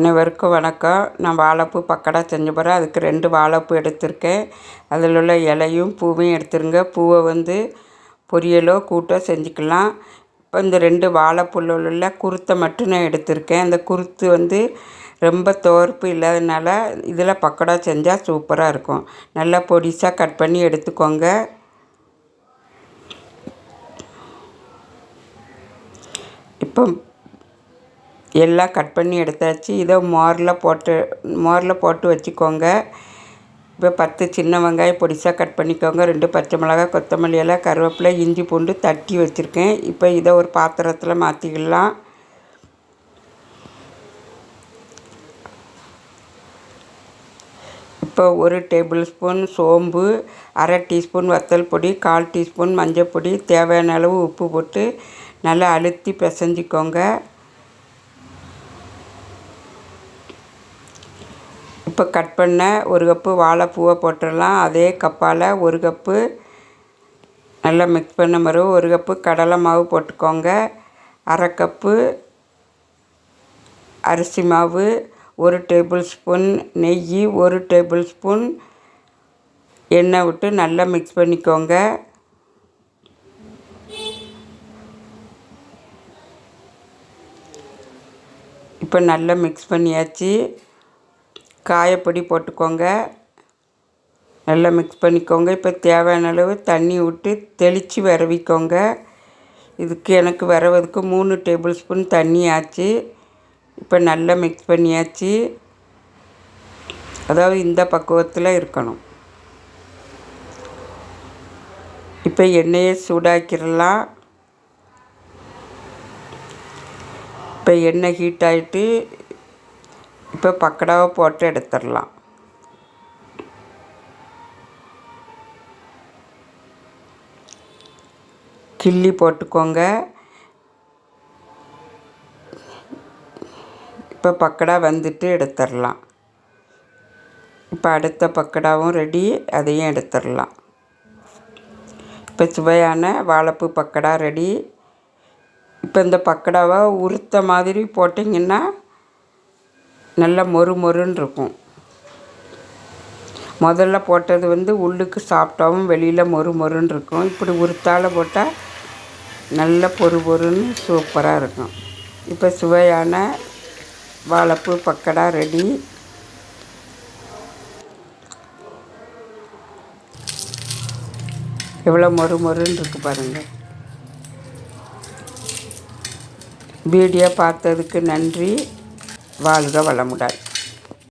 அனைவருக்கும் வணக்கம். நான் வாழைப்பூ பக்கடா செஞ்சு போகிறேன் அதுக்கு ரெண்டு வாழைப்பூ எடுத்திருக்கேன். அதில் உள்ள இலையும் பூவையும் எடுத்துருங்க. பூவை வந்து பொரியலோ கூட்டோ செஞ்சுக்கலாம். இப்போ இந்த ரெண்டு வாழைப்பூவில் உள்ள குருத்தை மட்டும் நான் எடுத்திருக்கேன். அந்த குருத்து வந்து ரொம்ப தோர்ப்பு இல்லாதனால இதில் பக்கோடா செஞ்சால் சூப்பராக இருக்கும். நல்லா பொடிசாக கட் பண்ணி எடுத்துக்கோங்க. இப்போ எல்லாம் கட் பண்ணி எடுத்தாச்சு. இதை மோரில் போட்டு மோரில் போட்டு வச்சுக்கோங்க. இப்போ பத்து சின்ன வெங்காயம் பொடிசாக கட் பண்ணிக்கோங்க. ரெண்டு பச்சை மிளகாய் கொத்தமல்லி எல்லாம் கருவேப்பிலை இஞ்சி பூண்டு தட்டி வச்சுருக்கேன். இப்போ இதை ஒரு பாத்திரத்தில் மாற்றிக்கலாம் இப்போ ஒரு டேபிள் ஸ்பூன் சோம்பு அரை டீஸ்பூன் வத்தல் பொடி கால் டீஸ்பூன் மஞ்சள் பொடி தேவையான அளவு உப்பு போட்டு நல்லா அழுத்தி பிசைஞ்சிக்கோங்க. இப்போ கட் பண்ண ஒரு கப்பு வாழைப்பூவை போட்டுடலாம். அதே கப்பால் ஒரு கப்பு நல்லா மிக்ஸ் பண்ண மாதிரி ஒரு கப்பு கடலை மாவு போட்டுக்கோங்க. அரை கப்பு அரிசி மாவு ஒரு டேபிள் ஸ்பூன் நெய் ஒரு டேபிள் ஸ்பூன் எண்ணெய் விட்டு நல்லா மிக்ஸ் பண்ணிக்கோங்க. இப்போ நல்லா மிக்ஸ் பண்ணியாச்சு. காயப்பொடி போட்டுக்கோங்க. நல்லா மிக்ஸ் பண்ணிக்கோங்க. இப்போ தேவையான அளவு தண்ணி விட்டு தெளித்து விரவிக்கோங்க. இதுக்கு எனக்கு விரவதுக்கு மூணு டேபிள் ஸ்பூன் தண்ணி ஆச்சு. இப்போ நல்லா மிக்ஸ் பண்ணியாச்சு. அதாவது இந்த பக்குவத்தில் இருக்கணும். இப்போ எண்ணெயை சூடாக்கிடலாம். இப்போ எண்ணெய் ஹீட் ஆகிட்டு இப்போ பக்கடாவை போட்டு எடுத்துடலாம் கிள்ளி போட்டுக்கோங்க. இப்போ பக்கடா வந்துட்டு எடுத்துடலாம் இப்போ அடுத்த பக்கடாவும் ரெடி அதையும் எடுத்துடலாம் இப்போ சுவையான வாழைப்பூ பக்கடா ரெடி இப்போ இந்த பக்கடாவை உருத்த மாதிரி போட்டிங்கன்னா நல்லா மொறு மொறுன்னு இருக்கும். முதல்ல போட்டது வந்து உள்ளுக்கு சாப்பிட்டாவும் வெளியில் மொறு மொறுன்னு இருக்கும். இப்படி உருத்தால் போட்டால் நல்ல பொறு பொறுன்னு சூப்பராக இருக்கும். இப்போ சுவையான வாழைப்பூ பக்கடா ரெடி. எவ்வளோ மொறு மொறுன்னு இருக்குது பாருங்கள் வீடியோ பார்த்ததுக்கு நன்றி. và rồi đó là một đại